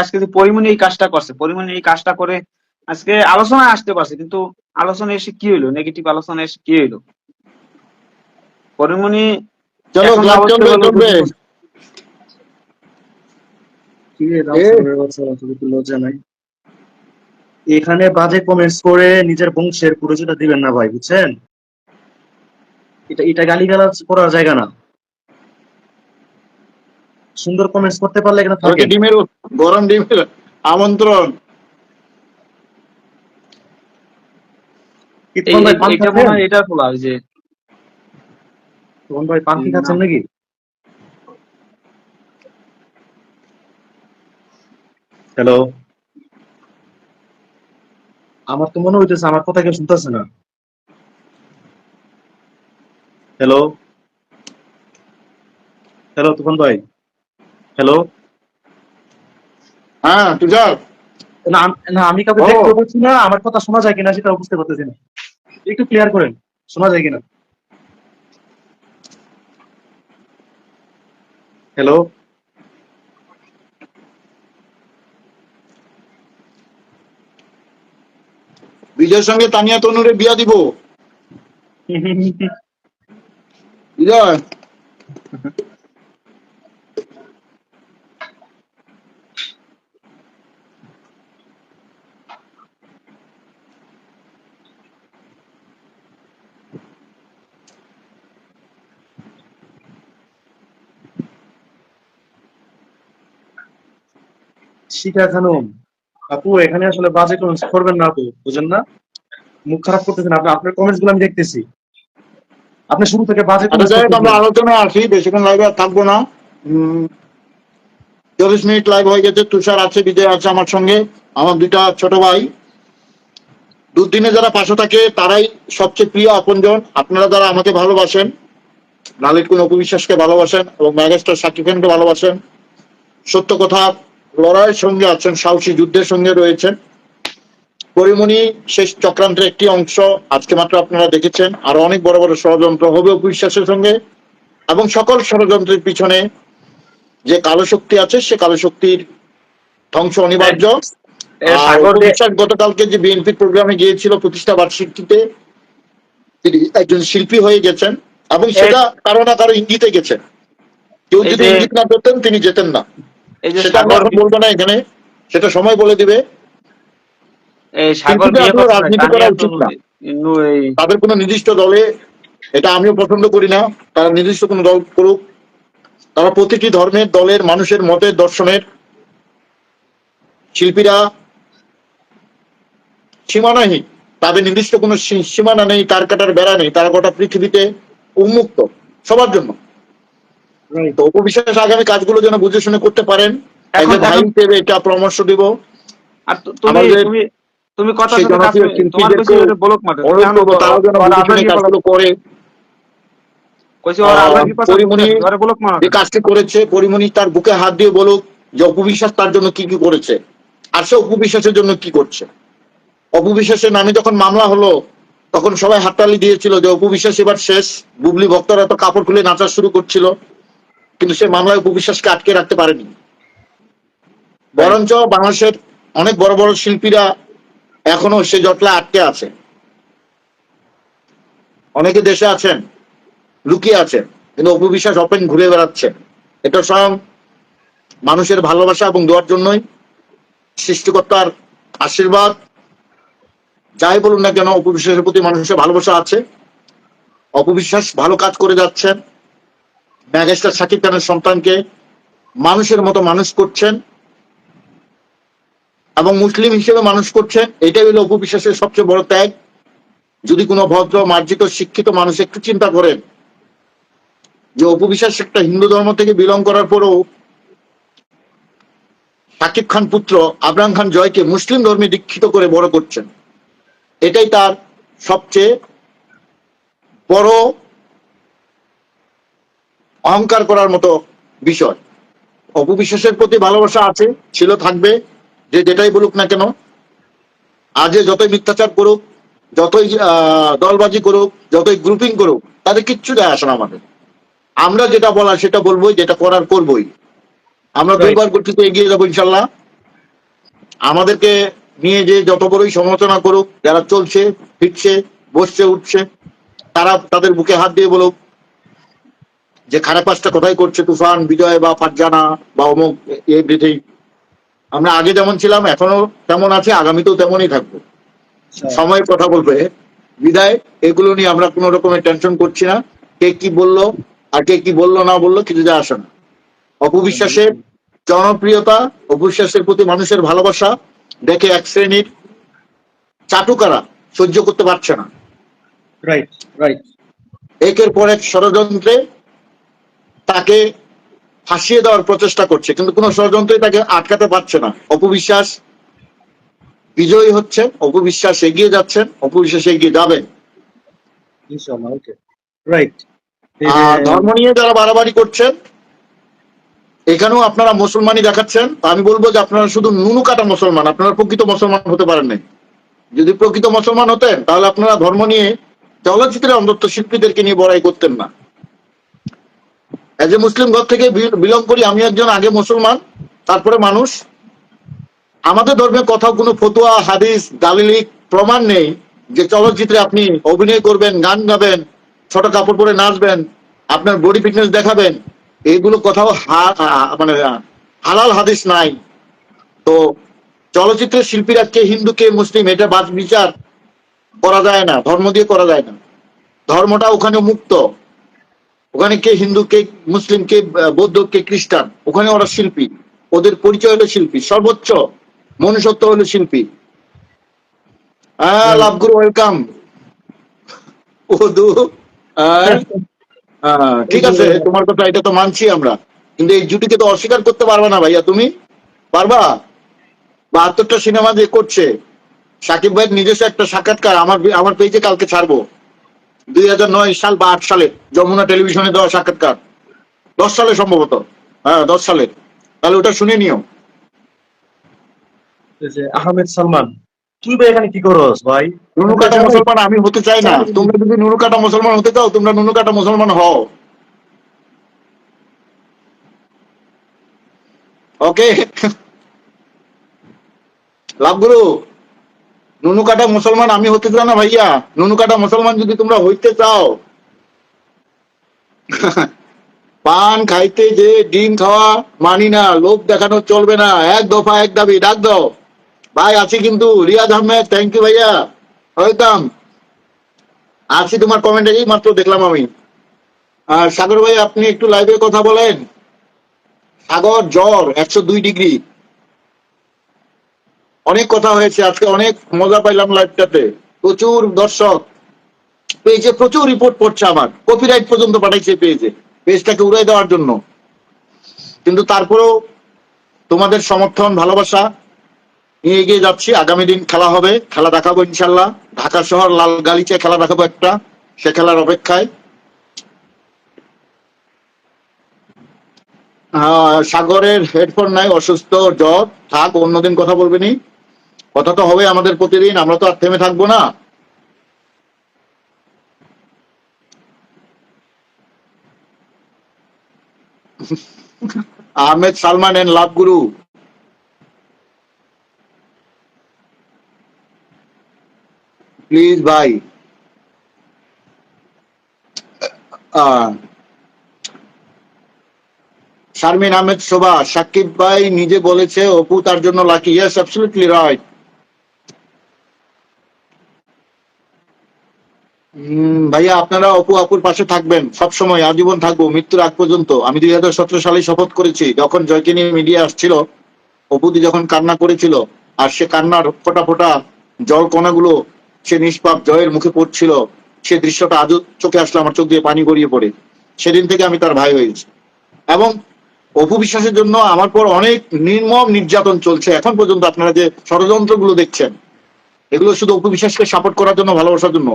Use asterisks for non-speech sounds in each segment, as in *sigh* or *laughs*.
আজকে যে পরিমণি এই কাজটা করছে পরিমণি এই কাজটা করে আজকে আলোচনায় আসতে পারছে কিন্তু আলোচনা এসে কি হইল? নেগেটিভ আলোচনা এসে কি হইল? পরিমণি? এখানে বাজে কমেন্টস করে নিজের বংশের পরিচয়টা দিবেন না ভাই বুঝছেন? এটা এটা গালিগালাজ করার জায়গা না। সুন্দর কমেন্টস করতে পারলে এখানে থাকেন। ডিমের গরম ডিমের আমন্ত্রণ। এটা খাচ্ছেন? এটা বলা ওই যে ভাই পান খাচ্ছেন নাকি? হ্যালো আমার তো মনে হইতেছে আমার কথা কেউ শুনতেছে না। হ্যালো হ্যালো তুফান ভাই। হ্যালো হ্যাঁ তুষার। না আমি কাউকে দেখতে পাচ্ছি না আমার কথা শোনা যায় কিনা সেটা বুঝতে পারতেছি না। একটু ক্লিয়ার করেন শোনা যায় কিনা? হ্যালো বিজয়ের সঙ্গে তানিয়া তনুরে বিয়া দিব। *laughs* বিজয়। শিখা খানম আপু এখানে আসলে বাজে কমেন্টস করবেন না আপু বুঝেন না? মুখ খারাপ করতেছেন আপনি আপনার কমেন্টসগুলো আমি দেখতেছি। আপনি শুরু থেকে বাজে আচ্ছা আমরা আলোচনায় আসি বেশিক্ষণ লাইভে আর থাকব না। চল্লিশ মিনিট লাইভ হয়ে গেছে তুষার আছে বিজয় আছে আমার সঙ্গে আমার দুইটা ছোট ভাই। দুদিনে যারা পাশে থাকে তারাই সবচেয়ে প্রিয় আপনজন। আপনারা যারা আমাকে ভালোবাসেন লালিত কোন অপবিশ্বাসকে ভালোবাসেন এবং ম্যাগেস্টার সাকিব খানকে ভালোবাসেন সত্য কথা লড়াইয়ের সঙ্গে আছেন সাহসী যুদ্ধের সঙ্গে রয়েছেন। পরিমণি শেষ চক্রান্তের একটি অংশ আজকে মাত্র আপনারা দেখেছেন আর অনেক বড় বড় ষড়যন্ত্র হবে অপবিশ্বাসের সঙ্গে। এবং সকল ষড়যন্ত্রের পিছনে যে কালো শক্তি আছে সে কালো শক্তির ধ্বংস অনিবার্য। অপবিশ্বাস গতকালকে যে বিএনপি প্রোগ্রামে গিয়েছিল প্রতিষ্ঠা বার্ষিকীতে তিনি একজন শিল্পী হয়ে গেছেন এবং সেটা কারও না কারও ইঙ্গিতে গেছেন কেউ যদি ইঙ্গিত না করতেন তিনি যেতেন না। এই যে সাগর বলব না এখানে সেটা সময় বলে দিবে। এই সাগর রাজনীতি করা উচিত না। তাদের কোনো নির্দিষ্ট দলে এটা আমিও পছন্দ করি না তারা নির্দিষ্ট কোনো দল করুক। তারা প্রতিটি ধর্মের দলের মানুষের মতের দর্শনের শিল্পীরা সীমানাহীন। তাদের নির্দিষ্ট কোনো সীমানা নেই তার কাটার বেড়া নেই তারা গোটা পৃথিবীতে উন্মুক্ত সবার জন্য। তো উপবিশ্বাস আগামী কাজগুলো যেন বুঝে শুনে করতে পারেন। ভাই হিসেবে এটা পরামর্শ দিব। আর তুমি তুমি কথা বলক অনুরোধ যেন বুঝে শুনে কাজগুলো করে। যে কাজটি করেছে পরিমণি তার বুকে হাত দিয়ে বলুক যে অপবিশ্বাস তার জন্য কি কি করেছে। আর সে অপবিশ্বাসের জন্য কি করছে? অপবিশ্বাসের নামে যখন মামলা হলো তখন সবাই হাততালি দিয়েছিল যে অপবিশ্বাস এবার শেষ। বুবলি ভক্তরা তো কাপড় খুলে নাচা শুরু করছিল। কিন্তু সে মামলায় অপবিশ্বাসকে আটকে রাখতে পারেনি। বরঞ্চ বাংলাদেশের অনেক বড় বড় শিল্পীরা এখনও সে জটলা আটকে আছে। অনেকে দেশে আছেন, লুকিয়ে আছেন, কিন্তু অপবিশ্বাস অপেন ঘুরে বেড়াচ্ছে। এটা স্বয়ং মানুষের ভালোবাসা এবং দোয়ার জন্যই। সৃষ্টিকর্তার আশীর্বাদ, যাই বলুন না কেন অপবিশ্বাসের প্রতি মানুষের ভালোবাসা আছে। অপবিশ্বাস ভালো কাজ করে যাচ্ছেন। ম্যাগেস্টার সাকিব খানের সন্তানকে মানুষের মতো মানুষ করছেন এবং মুসলিম হিসেবে মানুষ করছেন, এটাই হলো অপবিশ্বাসের সবচেয়ে বড় ত্যাগ। যদি কোনো ভদ্র, মার্জিত, শিক্ষিত মানুষ একটু চিন্তা করেন যে অপবিশ্বাস একটা হিন্দু ধর্ম থেকে বিলং করার পরেও সাকিব খান পুত্র আবরাম খান জয়কে মুসলিম ধর্মে দীক্ষিত করে বড় করছেন, এটাই তার সবচেয়ে বড় অহংকার করার মতো বিষয়। অপবিশ্বাসের প্রতি ভালোবাসা আছে ছিল থাকবে যে যেটাই বলুক না কেন। আজে যতই মিথ্যাচার করুক যতই আহ, দলবাজি করুক যতই গ্রুপিং করুক তাদের কিচ্ছু যায় আসে না আমাদের। আমরা যেটা বলার সেটা বলবোই যেটা করার করবোই। আমরা. দুইবার গঠিত এগিয়ে যাব ইনশাল্লাহ। আমাদেরকে নিয়ে যে যত বড়ই সমালোচনা করুক যারা চলছে ফিরছে বসছে উঠছে তারা তাদের বুকে হাত দিয়ে বলুক যে খারাপ কাজটা কোথায় করছে তুফান বিজয় বা ফারজানা বা অমুক এভরিথিং আমরা আগে যেমন ছিলাম এখনও তেমন আছে আগামীতেও তেমনই থাকব। সময় কথা বলবে। বিদায় এগুলো নিয়ে আমরা কোনো রকমের টেনশন করছি না। কে কি বলল আর কে কি বলল না বলল কিছু যা আসে না। অপবিশ্বাসের জনপ্রিয়তা অপবিশ্বাসের প্রতি মানুষের ভালোবাসা দেখে এক শ্রেণির চাটুকারা সহ্য করতে পারছে না। রাইট রাইট একের পর এক ষড়যন্ত্রে তাকে ফাঁসিয়ে দেওয়ার প্রচেষ্টা করছে কিন্তু কোনো ষড়যন্ত্রই তাকে আটকাতে পারছে না। অপবিশ্বাস বিজয়ী হচ্ছেন অপবিশ্বাস এগিয়ে যাচ্ছেন অপবিশ্বাস এগিয়ে যাবেন। রাইট আর ধর্ম নিয়ে যারা বাড়াবাড়ি করছেন এখানেও আপনারা মুসলমানই দেখাচ্ছেন। আমি বলব যে আপনারা শুধু নুনু কাটা মুসলমান আপনারা প্রকৃত মুসলমান হতে পারেন নাই। যদি প্রকৃত মুসলমান হতেন তাহলে আপনারা ধর্ম নিয়ে চলচ্চিত্রে অন্তত শিল্পীদেরকে নিয়ে বড়াই করতেন না। এজ এ মুসলিম ঘর থেকে বিলং করি, আমি একজন আগে মুসলমান, তারপরে মানুষ। আমাদের ধর্মে কোথাও কোনো ফতুয়া, হাদিস, দালিলিক প্রমাণ নেই যে চলচ্চিত্রে আপনি অভিনয় করবেন, গান গাবেন, ছোট কাপড় পরে নাচবেন, আপনার বডি ফিটনেস দেখাবেন এইগুলো কোথাও মানে হালাল হাদিস নাই। তো চলচ্চিত্রের শিল্পীরা কে হিন্দু, কে মুসলিম, এটা বাদ বিচার করা যায় না, ধর্ম দিয়ে করা যায় না। ধর্মটা ওখানে মুক্ত। ওখানে কে হিন্দু কে মুসলিম কে বৌদ্ধ কে খ্রিস্টান ওখানে ওরা শিল্পী। ওদের পরিচয় হলো শিল্পী। সর্বোচ্চ মনুষ্যত্ব হলো শিল্পী। হ্যাঁ। লাভগুরু ওয়েলকাম। ওদু ঠিক আছে তোমার কথা এটা তো মানছি আমরা। কিন্তু এই জুটিকে তো অস্বীকার করতে পারবে না ভাইয়া তুমি? পারবা? বাহাত্তরটা সিনেমা যে করছে সাকিব ভাইয়ের নিজস্ব একটা সাক্ষাৎকার আমার আমার পেজে কালকে ছাড়বো। দুই হাজার নয় সাল বা আট সালে যমুনা টেলিভিশনে দেওয়া সাক্ষাৎকার। দশ সালে সম্ভবত। হ্যাঁ দশ সালে। তাহলে ওটা শুনে নিও। আহমেদ সালমান তুই ভাই এখানে কি করস ভাই? নুনু কাটা মুসলমান আমি হতে চাই না। তোমরা যদি নুনু কাটা মুসলমান হতে চাও তোমরা নুনু কাটা মুসলমান হও। ওকে লাভগুরু নুনু কাটা মুসলমান, আমি হতে চাই না ভাইয়া? নুনু কাটা মুসলমান যদি তোমরা হইতে চাও। *laughs* পান খাইতে যে ডিম খাওয়া মানি না, লোভ দেখানো চলবে না। এক দফা এক দাবি, ডাক দাও। ভাই, আছি কিন্তু। রিয়াজ আহমেদ থ্যাংক ইউ ভাইয়া। ওয়েলকাম আছি তোমার কমেন্ট এই মাত্র দেখলাম আমি। আর সাগর ভাই, আপনি একটু লাইভে কথা বলেন। সাগর, জ্বর, একশো দুই ডিগ্রি। অনেক কথা হয়েছে, আজকে অনেক মজা পাইলাম লাইভটাতে প্রচুর দর্শক। পেজে প্রচুর রিপোর্ট পড়ছে আমার। কপিরাইট পর্যন্ত পাঠাইছে পেজে। পেজটাকে উড়াই দেওয়ার জন্য। কিন্তু তারপরেও তোমাদের সমর্থন, ভালোবাসা নিয়ে এগিয়ে যাচ্ছি। আগামী দিন খেলা হবে। খেলা দেখাবো ইনশাল্লাহ ঢাকা শহর লাল গালিচায় খেলা দেখাবো একটা। সে খেলার অপেক্ষায়। সাগরের হেডফোন নাই, অসুস্থ, জ্বর। থাক, অন্যদিন কথা বলবেনি কথা তো হবে আমাদের প্রতিদিন, আমরা তো আর থেমে থাকব না। *laughs* Ahmed Salman and love Guru. Please ভাই। শারমিন আহমেদ শোভা, সাকিব ভাই নিজে বলেছে, অপু তার জন্য লাকি ইয়েস অ্যাবসলিউটলি রাইট ভাইয়া, আপনারা অপু আপুর পাশে থাকবেন। সব সময় আজীবন থাকব, মৃত্যুর আগ পর্যন্ত। আমি দুই হাজার সতেরো সালে শপথ করেছি। যখন জয়কে নিয়ে মিডিয়া আসছিল, অপুদি যখন কান্না করেছিল, আর সে কান্নার ফোটা ফোটা জল কণাগুলো সে নিষ্পাপ জয়ের মুখে পড়ছিল, সে দৃশ্যটা আজও চোখে আসলো আমার চোখ দিয়ে পানি গড়িয়ে পড়ে। সেদিন থেকে আমি তার ভাই হয়েছি এবং অপু বিশ্বাসের জন্য আমার পর অনেক নির্মম নির্যাতন চলছে। এখন পর্যন্ত আপনারা যে ষড়যন্ত্রগুলো দেখছেন, এগুলো শুধু অপু বিশ্বাসকে সাপোর্ট করার জন্য, ভালোবাসার জন্য।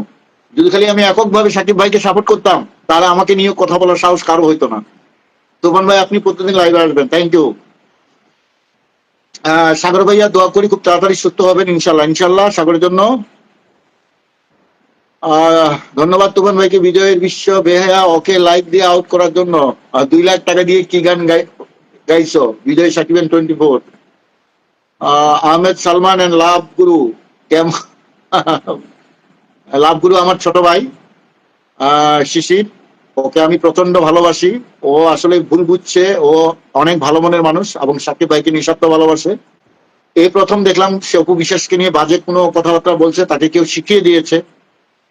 যদি খালি আমি এককভাবে সাকিব ভাইকে সাপোর্ট করতাম, তাহলে আমাকে নিয়ে কথা বলার সাহস কারও হইতো না। তুফান ভাই, আপনি প্রতিদিন লাইভে আসবেন। থ্যাংক ইউ সাগর ভাইয়া, দোয়া করি খুব তাড়াতাড়ি সুস্থ হবেন ইনশাল্লাহ ইনশাল্লাহ সাগরের জন্য। ধন্যবাদ তুফান ভাইকে বিজয়ের বিশ্ব বেহায়া, ওকে লাইক দিয়ে আউট করার জন্য। দুই লাখ টাকা দিয়ে কি গান গাই, গাইছো? Bijoy সাকিবেন twenty four Ahmed Salman and love Guru Guru কেম লাভ গুরু আমার ছোট ভাই শিশির। ওকে আমি প্রচণ্ড ভালোবাসি। ও আসলে ভুল বুঝছে। ও অনেক ভালো মনের মানুষ এবং সাকিব ভাইকে নিঃস্বার্থ ভালোবাসে। এই প্রথম দেখলাম সে অপু বিশ্বাসকে নিয়ে বাজে কোনো কথাবার্তা বলছে, তাকে কেউ শিখিয়ে দিয়েছে।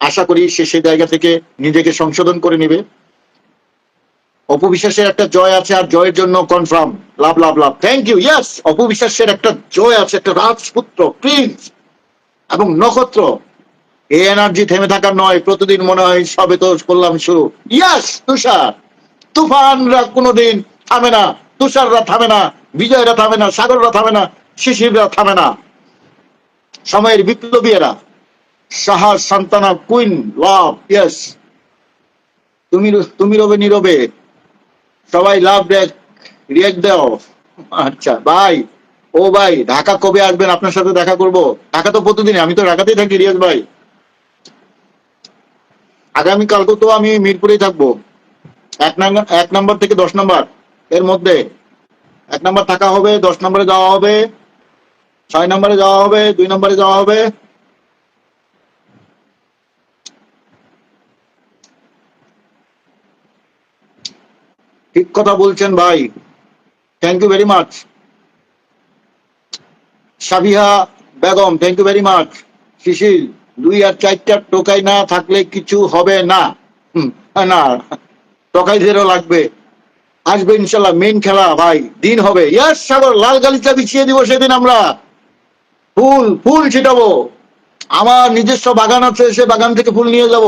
আশা করি সে সেই জায়গা থেকে নিজেকে সংশোধন করে নেবে। অপু বিশ্বাসের একটা জয় আছে আর জয়ের জন্য confirm love love love. Thank you ইয়াস অপু বিশ্বাসের একটা জয় আছে, একটা রাজপুত্র প্রিন্স এবং নক্ষত্র। এই এনার্জি থেমে থাকার নয়, প্রতিদিন মনে হয় সবে তো করলাম শুরু ইয়াস তুষার। তুফানরা কোনোদিন থামে না, তুষাররা থামে না, বিজয়রা থামে না, সাগররা থামে না, শিশিররা থামে না। সময়ের বিপ্লবীরা সাহস সান্তানা কুইন, লাভ ইয়েস তুমি তুমি রবে নীরবে। সবাই লাভ রিয়েক্ট দাও। আচ্ছা ভাই ও ভাই ঢাকা কবে আসবেন? আপনার সাথে দেখা করব। ঢাকা তো প্রতিদিন আমি তো ঢাকাতেই থাকি, রিয়াজ ভাই। আগামী কালকে তো আমি মিরপুরেই থাকব। এক নাম্বার এক নম্বর থেকে দশ নম্বর এর মধ্যে। এক নম্বর থাকা হবে, দশ নম্বরে যাওয়া হবে, ছয় নম্বরে যাওয়া হবে, দুই নম্বরে যাওয়া হবে। ঠিক কথা বলছেন ভাই। Thank you very much Sabiha Begum thank you very much Shishir দুই আর চারটা টোকাই না থাকলে কিছু হবে না। না টোকাই জেরো লাগবে। আসবে ইনশাল্লাহ মেন খেলা, ভাই, দিন হবে। ইয়াস সাগর, লাল গালিচা বিছিয়ে দিব সেদিন আমরা। ফুল ফুল ছিটাবো। আমার নিজস্ব বাগান আছে, সে বাগান থেকে ফুল নিয়ে যাব।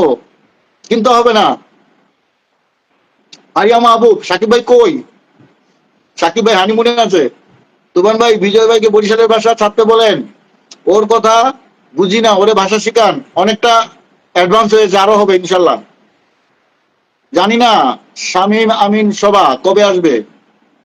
কিন্তু হবে না। আরিয়া আবু সাকিব ভাই কই? সাকিব ভাই হানিমুনে আছে। তুমান ভাই, বিজয় ভাইকে বরিশালের ভাষা ছাড়তে বলেন। ওর কথা বুঝি না, ওরে ভাষা শিখান। অনেকটা অ্যাডভান্স হয়েছে, আরও হবে, ইনশাল্লাহ। জানি না, শামীম আমিন সভা কবে আসবে?